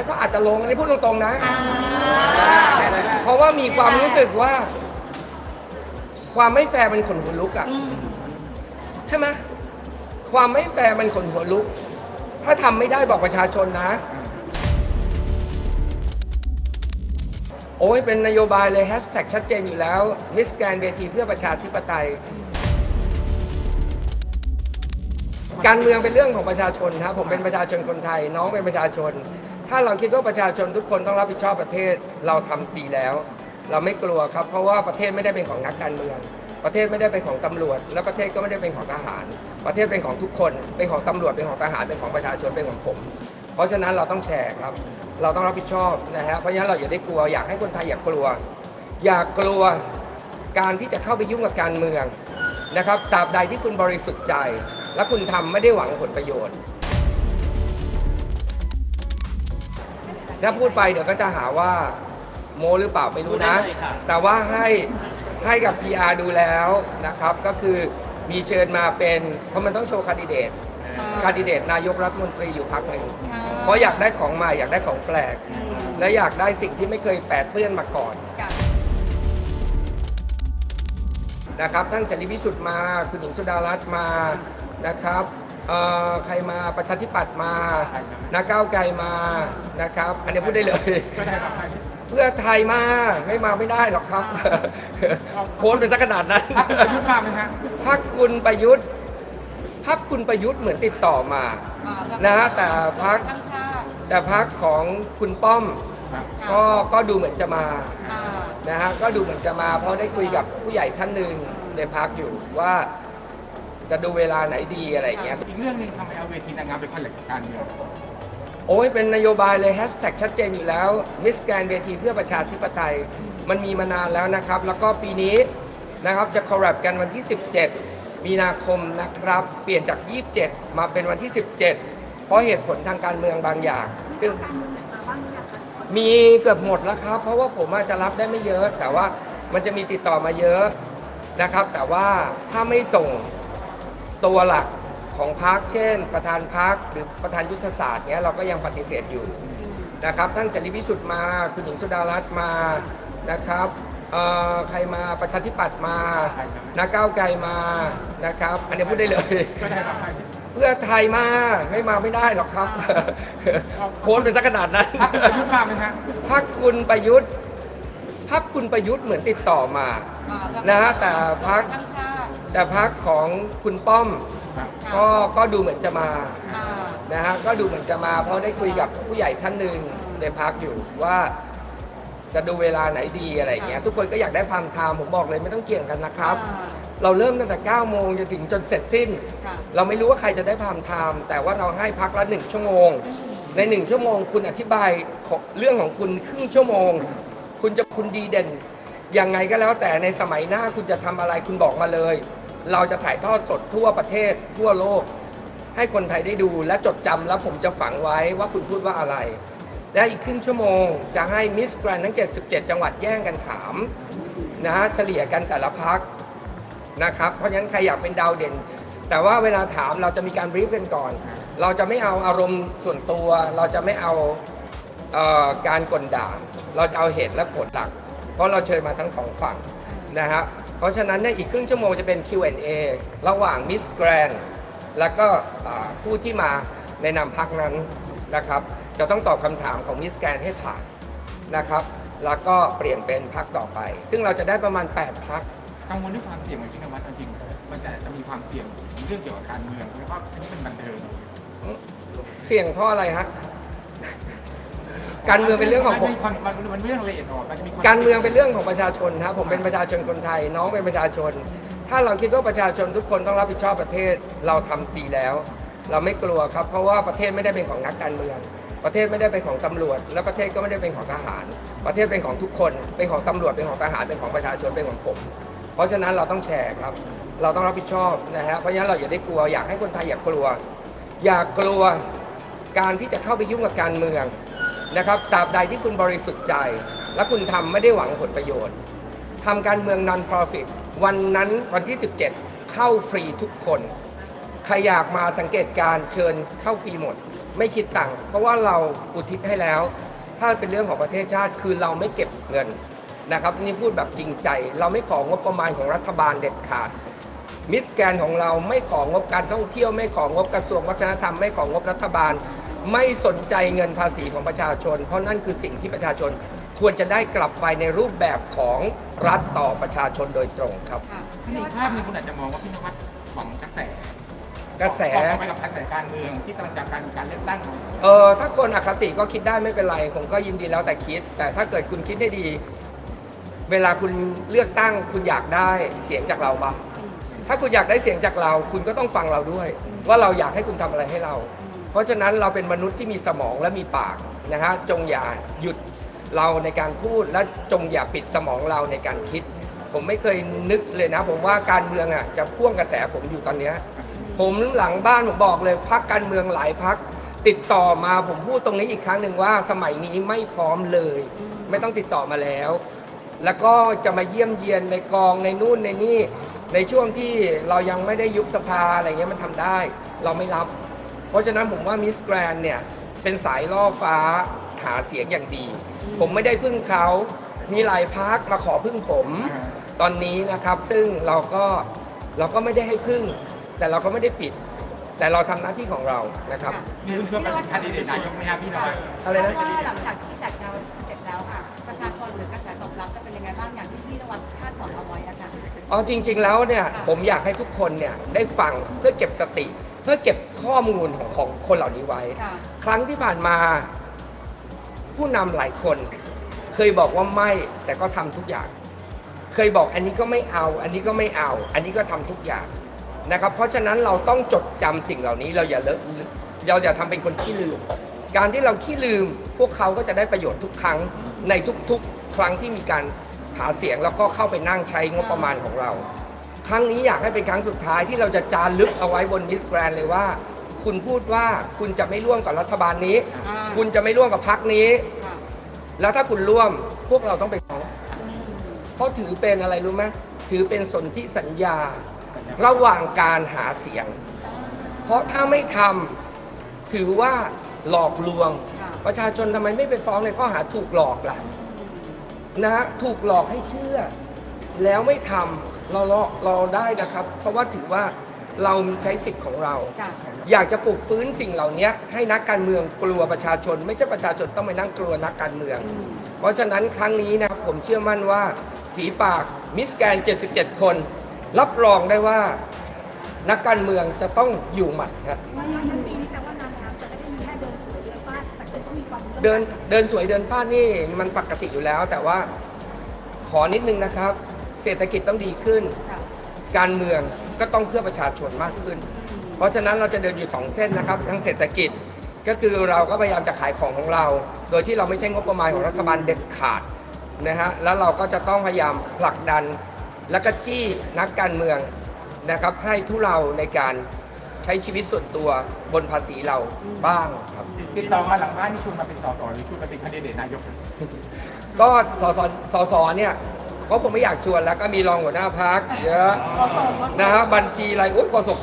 แล้วก็อาจจะลงอันนี้พูดตรงๆนะอ่าเพราะว่ามีความรู้สึกว่า ความไม่แฟร์เป็นขนหัวลุกอะอืมใช่ไหมความไม่แฟร์มันขนหัวลุก ถ้าทำไม่ได้บอกประชาชนนะ โอ้ยเป็นนโยบายเลยแฮชแท็กชัดเจนอยู่แล้ว มิสแกนเวทีเพื่อประชาธิปไตย การเมืองเป็นเรื่องของประชาชนครับผมเป็นประชาชนคนไทย น้องเป็นประชาชน ถ้าเราคิดว่าประชาชนทุกคนต้องรับผิดชอบประเทศเราทำดีแล้ว เราไม่กลัวครับ เพราะว่าประเทศไม่ได้เป็นของนักการเมือง ประเทศไม่ได้เป็นของตำรวจ และประเทศก็ไม่ได้เป็นของทหาร ประเทศเป็นของทุกคน เป็นของตำรวจเป็นของทหารเป็นของประชาชนเป็นของผม เพราะฉะนั้นเราต้องแชร์ครับ เราต้องรับผิดชอบนะฮะเพราะฉะนั้นเราอย่าได้กลัวอยากให้คนไทยอย่ากกลัว อย่ากกลัวการที่จะเข้าไปยุ่งกับการเมืองนะครับตราบใดที่คุณบริสุทธิ์ใจ และคุณทำไม่ได้หวังผลประโยชน์ ถ้าพูดไปเดี๋ยวก็จะหาว่าโมหรือเปล่าไม่รู้นะพูดได้เลยค่ะแต่ว่าให้ให้กับ PR ดูแล้วนะครับ ก็คือมีเชิญมาเป็นเพราะมันต้องโชว์ค a n d i เดตค a n d i เดตนายกรัฐมนตรีอยู่พักหนึ่งเพราะอยากได้ของใหม่อยากได้ของแปลก และอยากได้สิ่งที่ไม่เคยแปดเปื้อนมาก่อนกับนะครับท่านเสรีพิสุทธิ์มา คุณหญิงสุดารัตน์มานะครับ เอ่อใครมาประชาธิปัตย์มานาก้าวไกลมานะครับ อันนี้พูดได้เลย เพื่อไทยมาไม่มาไม่ได้หรอกครับโพสต์เป็นสักขนาดนั้นพักประยุทธ์มาไหมฮะพักคุณประยุทธ์พักคุณประยุทธ์เหมือนติดต่อมาอ่าพรรคนะฮะแต่พรรคทั้งชาติแต่พักของคุณป้อมครับก็ก็ดูเหมือนจะมาอ่านะฮะก็ดูเหมือนจะมาเพราะได้คุยกับผู้ใหญ่ท่านหนึ่งในพักอยู่ว่า จะดูเวลาไหนดีอะไรอย่างเงี้ย อีกเรื่องหนึ่งทำไมเอาเวทีนางงามเป็นคอนเล็กการเมืองโอ้ยเป็นนโยบายเลยแฮชแท็กชัดเจนอยู่แล้วมิสแกนเวทีเพื่อประชาธิปไตย มันมีมานานแล้วนะครับ แล้วก็ปีนี้นะครับจะคอรับกันวันที่ 17 มีนาคมนะครับ เปลี่ยนจาก 27 มาเป็นวันที่ 17 เพราะเหตุผลทางการเมืองบางอย่าง ซึ่งมีเกือบหมดแล้วครับ เพราะว่าผมอาจจะรับได้ไม่เยอะ แต่ว่ามันจะมีติดต่อมาเยอะนะครับ แต่ว่าถ้าไม่ส่ง ตัวหลักของพักเช่น ประธานพักหรือประธานยุทธศาสตร์เนี้ยเราก็ยังปฏิเสธอยู่นะครับท่านเสรีพิสุทธิ์มาคุณหญิงสุดารัตน์มานะครับเอ่อใครมาประชาธิปัตย์มานาก้าวไกลมานะครับ อันนี้พูดได้เลยก็ได้ครับเพื่อไทยมาไม่มาไม่ได้หรอกครับโพสต์เป็นสักขนาดนั้นพักประยุทธ์มาไหมฮะพักคุณประยุทธ์พักคุณประยุทธ์เหมือนติดต่อมาอ่าพรรคนะฮะแต่พรรคทั้งชาติ แต่พักของคุณป้อมครับก็ก็ดูเหมือนจะมาอ่านะฮะก็ดูเหมือนจะมาเพราะได้คุยกับผู้ใหญ่ท่านหนึ่งในพักอยู่ว่าจะดูเวลาไหนดีอะไรอย่างเงี้ยทุกคนก็อยากได้พามไทม์ผมบอกเลยไม่ต้องเกี่ยงกันนะครับอ่าเราเริ่มตั้งแต่9โมงจนถึงจนเสร็จสิ้นค่ะเราไม่รู้ว่าใครจะได้พามไทม์แต่ว่าเราให้พักละหนึ่งชั่วโมง ในหนึ่งชั่วโมง คุณอธิบายของเรื่องของคุณครึ่งชั่วโมง คุณจะคุณดีเด่นยังไงก็แล้วแต่ในสมัยหน้าคุณจะทำอะไรคุณบอกมาเลย เราจะถ่ายทอดสดทั่วประเทศ ทั่วโลก ให้คนไทยได้ดูและจดจำแล้วผมจะฝังไว้ว่าคุณพูดว่าอะไร และอีกครึ่งชั่วโมงจะให้มิสแกรนทั้ง 77 จังหวัดแย่งกันถามนะฮะเฉลี่ยกันแต่ละพักนะครับเพราะฉะนั้นใครอยากเป็นดาวเด่น แต่ว่าเวลาถามเราจะมีการบรีฟกันก่อน เราจะไม่เอาอารมณ์ส่วนตัว เราจะไม่เอาเออการกลด่า เราจะเอาเหตุและผลหลัก เพราะเราเชิญมาทั้งสองฝั่งนะฮะ เพราะฉะนั้นเนี่ยอีกครึ่งชั่วโมงจะเป็น Q&A ระหว่างมิสแกรนแล้วก็ผู้ที่มาในนามพักนั้นนะครับ จะต้องตอบคำถามของมิสแกรนให้ผ่านนะครับ แล้วก็เปลี่ยนเป็นพักต่อไป ซึ่งเราจะได้ประมาณ 8 พักกังวลเรื่องความเสี่ยงของชินวัตรเอาจริงมันจะจะมีความเสี่ยงเรื่องเกี่ยวกับการเมืองแล้วก็อันนี้เป็นบันเทิงเสี่ยงเพราะอะไรฮะ การเมืองเป็นเรื่องของผมนความมันมันเรื่องละเอียดอ่อนมันจะมีควการเมืองเป็นเรื่องของประชาชนครับผมเป็นประชาชนคนไทย น้องเป็นประชาชน ถ้าเราคิดว่าประชาชนทุกคนต้องรับผิดชอบประเทศเราทำดีแล้ว เราไม่กลัวครับ เพราะว่าประเทศไม่ได้เป็นของนักการเมือง ประเทศไม่ได้เป็นของตำรวจ และประเทศก็ไม่ได้เป็นของทหาร ประเทศเป็นของทุกคน เป็นของตำรวจเป็นของทหารเป็นของประชาชนเป็นของผม เพราะฉะนั้นเราต้องแชร์ครับ เราต้องรับผิดชอบนะฮะเพราะฉะนั้นเราอย่าได้กลัวอยากให้คนไทยอย่ากกลัว อย่ากกลัวการที่จะเข้าไปยุ่งกับการเมือง นะครับตราบใดที่คุณบริสุทธิ์ใจ และคุณทำไม่ได้หวังผลประโยชน์ทำการเมือง non profit วันนั้นวันที่ 17 เข้าฟรีทุกคน ใครอยากมาสังเกตการเชิญเข้าฟรีหมด ไม่คิดตังค์เพราะว่าเราอุทิศให้แล้ว ถ้าเป็นเรื่องของประเทศชาติคือเราไม่เก็บเงินนะครับนี่พูดแบบจริงใจ เราไม่ของงบประมาณของรัฐบาลเด็ดขาดมิสแกนของเราไม่ของงบการท่องเที่ยวไม่ของงบกระทรวงวัฒนธรรมไม่ของงบรัฐบาล ไม่สนใจเงินภาษีของประชาชน เพราะนั่นคือสิ่งที่ประชาชนควรจะได้กลับไปในรูปแบบของรัฐต่อประชาชนโดยตรงครับค่ะทีนี้ภาพหนึงคุณอาจจะมองว่าพี่นวัดของกระแสกระแสออกไปกับกระแสการเมืองที่กำลังจะการมีการเลือกตั้งเออถ้าคนอคติก็คิดได้ไม่เป็นไร ผมก็ยินดีแล้วแต่คิด แต่ถ้าเกิดคุณคิดได้ดี เวลาคุณเลือกตั้ง คุณอยากได้เสียงจากเราปะถ้าคุณอยากได้เสียงจากเรา คุณก็ต้องฟังเราด้วย ว่าเราอยากให้คุณทำอะไรให้เรา เพราะฉะนั้นเราเป็นมนุษย์ที่มีสมองและมีปากนะฮะจงอย่าหยุดเราในการพูดและจงอย่าปิดสมองเราในการคิด ผมไม่เคยนึกเลยนะ ผมว่าการเมืองอะจะพ่วงกระแสผมอยู่ตอนเนี้ยผมหลังบ้านผมบอกเลยพักการเมืองหลายพักติดต่อมาผมพูดตรงนี้อีกครั้งหนึ่งว่าสมัยนี้ไม่พร้อมเลย ไม่ต้องติดต่อมาแล้ว แล้วก็จะมาเยี่ยมเยียนในกองในนู่นในนี่ในช่วงที่เรายังไม่ได้ยุบสภาอะไรเงี้ยมันทำได้ เราไม่รับ เพราะฉะนั้นผมว่ามิสแกรนเนี่ย เป็นสายล่อฟ้าหาเสียงอย่างดี ผมไม่ได้พึ่งเขา มีหลายพักมาขอพึ่งผม ตอนนี้นะครับซึ่งเราก็เราก็ไม่ได้ให้พึ่ง แต่เราก็ไม่ได้ปิด แต่เราทำหน้าที่ของเรานะครับมีคุณชวนไปเป็นแคนดิเดตนายกไหมครับพี่นวัดอะไรนะ ว่าหลังจากที่จัดงานวันที่17แล้วค่ะ ประชาชนหรือกระแสตอบรับจะเป็นยังไงบ้างอย่างที่พี่นวัดคาดหวังเอาไว้นะคะเอาจริง ๆ แล้วเนี่ยผมอยากให้ทุกคนเนี่ยได้ฟังเพื่อเก็บสติเพื่อเก็บข้อมูลของของคนเหล่านี้ไว้ ค่ะ ครั้งที่ผ่านมาผู้นำหลายคน เคยบอกว่าไม่แต่ก็ทำทุกอย่าง เคยบอกอันนี้ก็ไม่เอา อันนี้ก็ไม่เอา อันนี้ก็ทำทุกอย่างนะครับ เพราะฉะนั้นเราต้องจดจำสิ่งเหล่านี้เราอย่าเลอะเราอย่าทำเป็นคนขี้ลืม การที่เราขี้ลืม พวกเขาก็จะได้ประโยชน์ทุกครั้งในทุกๆ ครั้งที่มีการหาเสียงแล้วก็เข้าไปนั่งใช้งบประมาณของเรา ครั้งนี้อยากให้เป็นครั้งสุดท้ายที่เราจะจารึกเอาไว้บนมิสแกรนเลยว่า คุณพูดว่าคุณจะไม่ร่วมกับรัฐบาลนี้ อ่าคุณจะไม่ร่วมกับพรรคนี้ ค่ะแล้วถ้าคุณร่วมพวกเราต้องไปฟ้องเพราะถือเป็นอะไรรู้ไหมถือเป็นสนธิสัญญา ระหว่างการหาเสียง เพราะถ้าไม่ทำถือว่าหลอกลวงค่ะประชาชนทำไมไม่ไปฟ้องในข้อหาถูกหลอกล่ะนะฮะถูกหลอกให้เชื่อ แล้วไม่ทำ เราเราเราได้นะครับ เพราะว่าถือว่าเราใช้สิทธิ์ของเรา ค่ะ อยากจะปลุกฟื้นสิ่งเหล่านี้ให้นักการเมืองกลัวประชาชน ไม่ใช่ประชาชนต้องไปนั่งกลัวนักการเมือง เพราะฉะนั้นครั้งนี้นะครับผมเชื่อมั่นว่าฝีปากมิสแกน 77 คน รับรองได้ว่า นักการเมืองจะต้องอยู่หมัดครับว่าท่านปีนี้แต่ว่านางงามจะไม่ได้มีแค่เดินสวยเดินฟาดแต่คุณต้องมีความเดินเดินสวยเดินฟาดนี่มันปกติอยู่แล้ว แต่ว่าขอนิดนึงนะครับ เศรษฐกิจต้องดีขึ้นค่ะการเมืองก็ต้องเพื่อประชาชนมากขึ้น เพราะฉะนั้นเราจะเดินอยู่สองเส้นนะครับทั้งเศรษฐกิจก็คือเราก็พยายามจะขายของของเรา โดยที่เราไม่ใช่งบประมาณของรัฐบาลเด็ดขาดนะฮะแล้วเราก็จะต้องพยายามผลักดัน และก็จี้นักการเมืองนะครับให้ทุเราในการใช้ชีวิตส่วนตัวบนภาษีเราบ้างครับ ติดต่อมาหลังบ้านนี่ชวนมาเป็นสสหรือชวนมาเป็นแคนดิเดตนายก ก็สสสสเนี่ย เพราะผมไม่อยากชวนแล้วก็มีรองหัวหน้าพักเยอะก็ส่งก็ส่ง นะฮะบัญชีรายอุ้ยโฆษก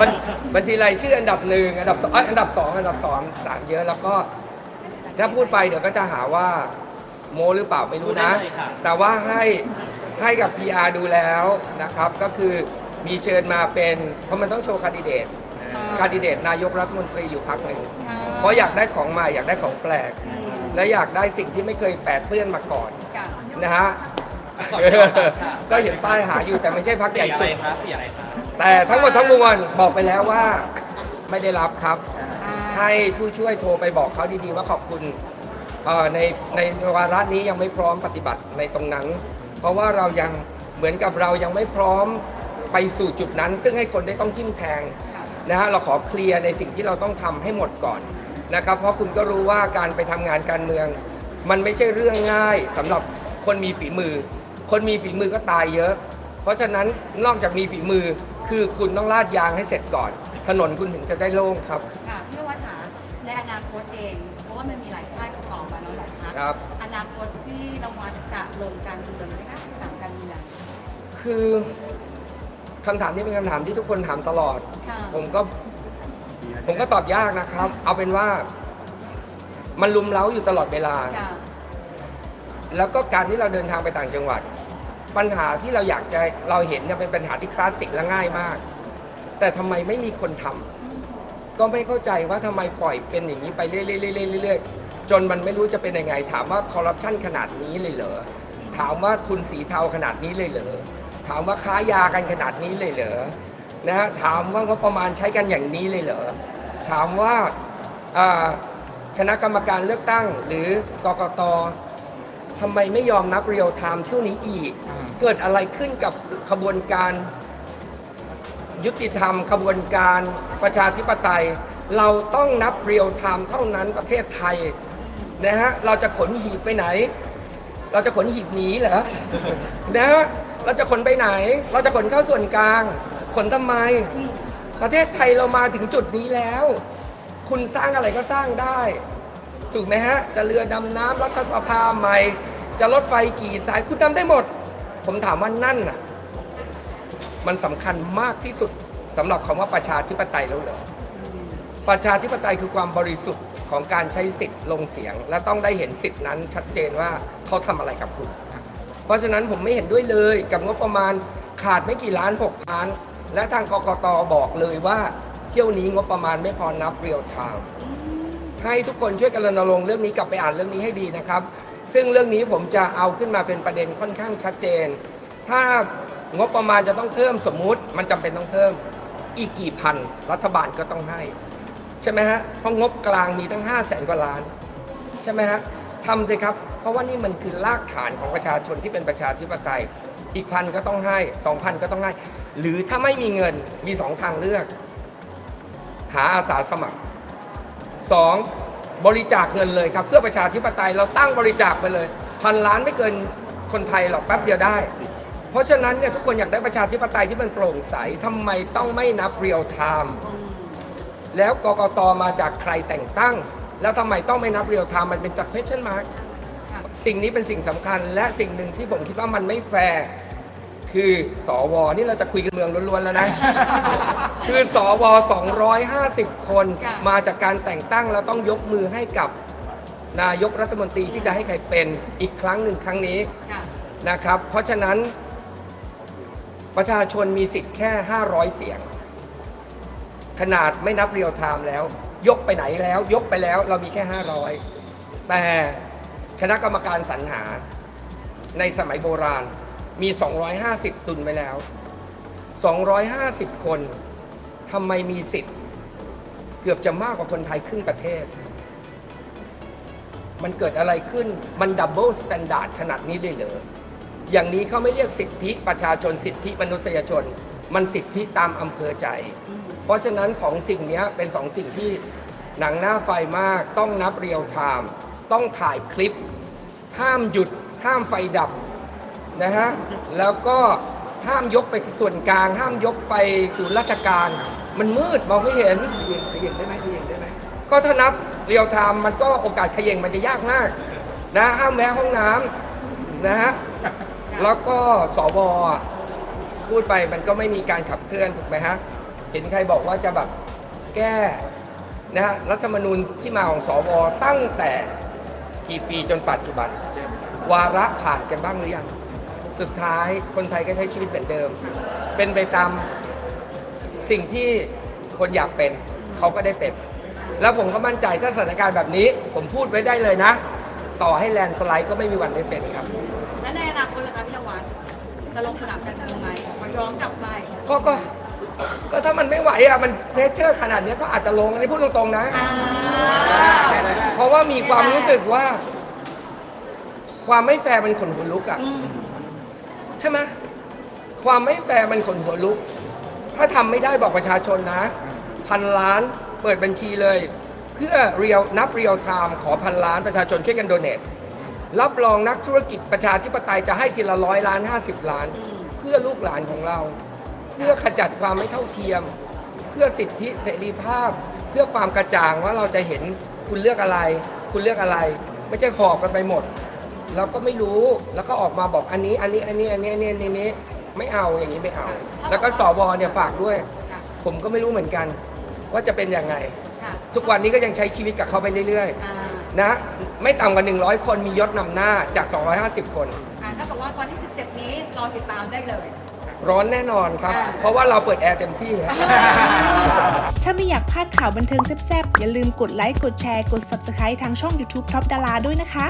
บัญบัญชีรายชื่ออันดับหนึ่งอันดับสองเอ้ยอันดับสองอันดับสองสามเยอะแล้วก็ ถ้าพูดไปเดี๋ยวก็จะหาว่าโมหรือเปล่าไม่รู้นะแต่ว่าให้ให้กับ PR ดูแล้วนะครับ ก็คือมีเชิญมาเป็น เพราะมันต้องโชว์ค a ดิเดตค a ดิเดตนายกรัฐมนตรีอยู่พักหนึ่งเพราะอยากได้ของใหม่อยากได้ของแปลก และอยากได้สิ่งที่ไม่เคยแปดเปื้อนมาก่อน ค่ะ นะฮะ ก็เห็นป้ายหาอยู่แต่ไม่ใช่พักใหญ่สุด คะสีอะไรคะ แต่ทั้งหมดทั้งมวลบอกไปแล้วว่าไม่ได้รับครับอ่าให้ผู้ช่วยโทรไปบอกเขาดีๆ ว่าขอบคุณเอ่อในในวาระนี้ยังไม่พร้อมปฏิบัติในตรงนั้น เพราะว่าเรายังเหมือนกับเรายังไม่พร้อมไปสู่จุดนั้น ซึ่งให้คนได้ต้องทิ่มแทงค่ะนะฮะเราขอเคลียร์ในสิ่งที่เราต้องทำให้หมดก่อนนะครับเพราะคุณก็รู้ว่าการไปทำงานการเมือง มันไม่ใช่เรื่องง่ายสำหรับคนมีฝีมือ คนมีฝีมือก็ตายเยอะ เพราะฉะนั้นนอกจากมีฝีมือคือคุณต้องลาดยางให้เสร็จก่อน ถนนคุณถึงจะได้โล่งครับ ค่ะพี่นวัดค่ะในอนาคตเอง เพราะว่ามันมีหลายค่ายติดต่อมาแล้วหลายพักครับ อนาคตพี่นวัดจะลงการเมืองไหมคะสนามการเมืองคือคำถามนี้เป็นคำถามที่ทุกคนถามตลอด ค่ะผมก็ผมก็ตอบยากนะครับ เอาเป็นว่า มันลุมเล้าอยู่ตลอดเวลา ค่ะแล้วก็การที่เราเดินทางไปต่างจังหวัด ปัญหาที่เราอยากจะเราเห็นเนี่ยเป็นปัญหาที่คลาสสิกและง่ายมาก แต่ทำไมไม่มีคนทำก็ไม่เข้าใจว่าทำไมปล่อยเป็นอย่างนี้ไปเรื่อยๆเรื่อยๆจนมันไม่รู้จะเป็นยังไง ถามว่าคอร์รัปชันขนาดนี้เลยเหรอถามว่าทุนสีเทาขนาดนี้เลยเหรอถามว่าค้ายากันขนาดนี้เลยเหรอนะฮะถามว่างบประมาณใช้กันอย่างนี้เลยเหรอถามว่าอ่าคณะกรรมการเลือกตั้งหรือกกต ทำไมไม่ยอมนับเรียลไทม์เที่ยวนี้อีก อ่า เกิดอะไรขึ้นกับขบวนการ ยุติธรรมขบวนการประชาธิปไตย เราต้องนับเรียลไทม์เท่านั้นประเทศไทยนะฮะเราจะขนหีบไปไหน เราจะขนหีบหนีเหรอ นะฮะเราจะขนไปไหน เราจะขนเข้าส่วนกลาง ขนทำไม ประเทศไทยเรามาถึงจุดนี้แล้ว คุณสร้างอะไรก็สร้างได้ ถูกไหมฮะ จะเรือดำน้ำรัฐสภาใหม่ จะรถไฟกี่สายคุณทำได้หมด ผมถามว่านั่นน่ะ มันสำคัญมากที่สุดสำหรับคำว่าประชาธิปไตยแล้วเหรอประชาธิปไตยคือความบริสุทธิ์ของการใช้สิทธิ์ลงเสียง และต้องได้เห็นสิทธินั้นชัดเจนว่าเขาทำอะไรกับคุณ เพราะฉะนั้นผมไม่เห็นด้วยเลยกับงบประมาณขาดไม่กี่ล้านหกพันและทางกกตบอกเลยว่า เที่ยวนี้งบประมาณไม่พอนับเรียลไทม์ ให้ทุกคนช่วยกันรณรงค์เรื่องนี้กลับไปอ่านเรื่องนี้ให้ดีนะครับ ซึ่งเรื่องนี้ผมจะเอาขึ้นมาเป็นประเด็นค่อนข้างชัดเจน ถ้างบประมาณจะต้องเพิ่มสมมุติมันจำเป็นต้องเพิ่มอีกกี่พันรัฐบาลก็ต้องให้ ใช่ไหมฮะเพราะงบกลางมีตั้ง 5 0 0แสนกว่าล้าน ใช่ไหมฮะทำสิครับ เพราะว่านี่มันคือรากฐานของประชาชนที่เป็นประชาธิปไตย อีกพันก็ต้องให้สองพันก็ต้องให้ หรือถ้าไม่มีเงินมีสองทางเลือก หาอาสาสมัคร สองบริจาคเงินเลยครับ เพื่อประชาธิปไตยเราตั้งบริจาคไปเลยพันล้านไม่เกินคนไทยหรอกแป๊บเดียวได้ เพราะฉะนั้นเนี่ยทุกคนอยากได้ประชาธิปไตยที่มันโปร่งใสทำไมต้องไม่นับเรียลไทม์แล้วกกตมาจากใครแต่งตั้ง แล้วทำไมต้องไม่นับเรียลไทม์มันเป็นตัด question mark ค่ะสิ่สิ่งนี้เป็นสิ่งสำคัญและสิ่งหนึ่งที่ผมคิดว่ามันไม่แฟร์ คือสวนี่เราจะคุยกันเมืองล้วนๆแล้วนะ คือสว250 คนค่ะ มาจากการแต่งตั้งแล้วต้องยกมือให้กับนายกรัฐมนตรีที่จะให้ใครเป็นอีกครั้งหนึ่งครั้งนี้ค่ะ นะครับ เพราะฉะนั้นประชาชนมีสิทธิ์แค่ 500 เสียง ขนาดไม่นับเรียลไทม์แล้ว ยกไปไหนแล้ว ยกไปแล้วเรามีแค่ 500 แต่คณะกรรมการสรรหาในสมัยโบราณ มี 250 ตุนไว้แล้ว 250 คนทำไมมีสิทธิ์ เกือบจะมากกว่าคนไทยครึ่งประเทศ มันเกิดอะไรขึ้นมันดับเบิลสแตนดาร์ดขนาดนี้เลยเหรออย่างนี้เขาไม่เรียกสิทธิประชาชนสิทธิมนุษยชน มันสิทธิตามอำเภอใจ เพราะฉะนั้นสองสิ่งนี้เป็นสองสิ่งที่หนังหน้าไฟมากต้องนับเรียลไทม์ต้องถ่ายคลิป ห้ามหยุด ห้ามไฟดับ นะฮะ แล้วก็ห้ามยกไปส่วนกลาง ห้ามยกไปศูนย์ราชการ มันมืดมองไม่เห็น ขยิงได้ไหมขยิงได้ไหมก็ถ้านับเรียลไทม์มันก็โอกาสเขย่งมันจะยากมากนะห้ามแวะห้องน้ำนะฮะ แล้วก็สวอะพูดไปมันก็ไม่มีการขับเคลื่อนถูกไหมฮะ เห็นใครบอกว่าจะแบบแก้นะฮะรัฐธรรมนูญที่มาของสวตั้งแต่กี่ปีจนปัจจุบัน วาระผ่านกันบ้างหรือยัง สุดท้ายคนไทยก็ใช้ชีวิตเหมือนเดิม เป็นไปตามสิ่งที่คนอยากเป็นเขาก็ได้เป็น แล้วผมก็มั่นใจถ้าสถานการณ์แบบนี้ ผมพูดไว้ได้เลยนะ ต่อให้แลนด์สไลด์ก็ไม่มีวันได้เป็นครับ และในอนาคตล่ะคะพี่นวัดจะลงสนามการเมืองไหมมันย้อนกลับไปก็ก็ก็ถ้ามันไม่ไหวอะมันเพรสเชอร์ขนาดนี้ก็อาจจะลงอันนี้พูดตรงๆนะอ่าเพราะว่ามีความรู้สึกว่า ความไม่แฟร์มันขนหัวลุกอะอืม ใช่ไหมความไม่แฟร์มันขนหัวลุก ถ้าทำไม่ได้บอกประชาชนนะ พันล้านเปิดบัญชีเลย เพื่อเรียลนับเรียลไทม์ขอพันล้านประชาชนช่วยกันโดเนทรับรองนักธุรกิจประชาธิปไตยจะให้ทีละร้อยล้าน 50 ล้าน เพื่อลูกหลานของเรา เพื่อขจัดความไม่เท่าเทียม เพื่อสิทธิเสรีภาพ เพื่อความกระจ่างว่าเราจะเห็นคุณเลือกอะไร คุณเลือกอะไร ไม่ใช่ขอบกันไปหมด เราก็ไม่รู้แล้วก็ออกมาบอกอันนี้อันนี้อันนี้อันนี้อันนี้อันนี้อันนี้ไม่เอาอย่างนี้ไม่เอา แล้วก็สวเนี่ยฝากด้วย ค่ะผมก็ไม่รู้เหมือนกัน ว่าจะเป็นยังไง ค่ะทุกวันนี้ก็ยังใช้ชีวิตกับเขาไปเรื่อยอ่าๆนะไม่ต่ำกว่า 100 คนมียศนำหน้าจาก 250 คน อ่าถ้ากับว่าวันที่ 17 นี้รอติดตามได้เลย ร้อนแน่นอนครับ อ่า เพราะว่าเราเปิดแอร์เต็มที่ครับ ถ้าไม่อยากพลาดข่าวบันเทิงแซ่บๆ อย่าลืมกดไลค์ กดแชร์ กด Subscribe ทางช่อง YouTube Top ดาราด้วยนะคะ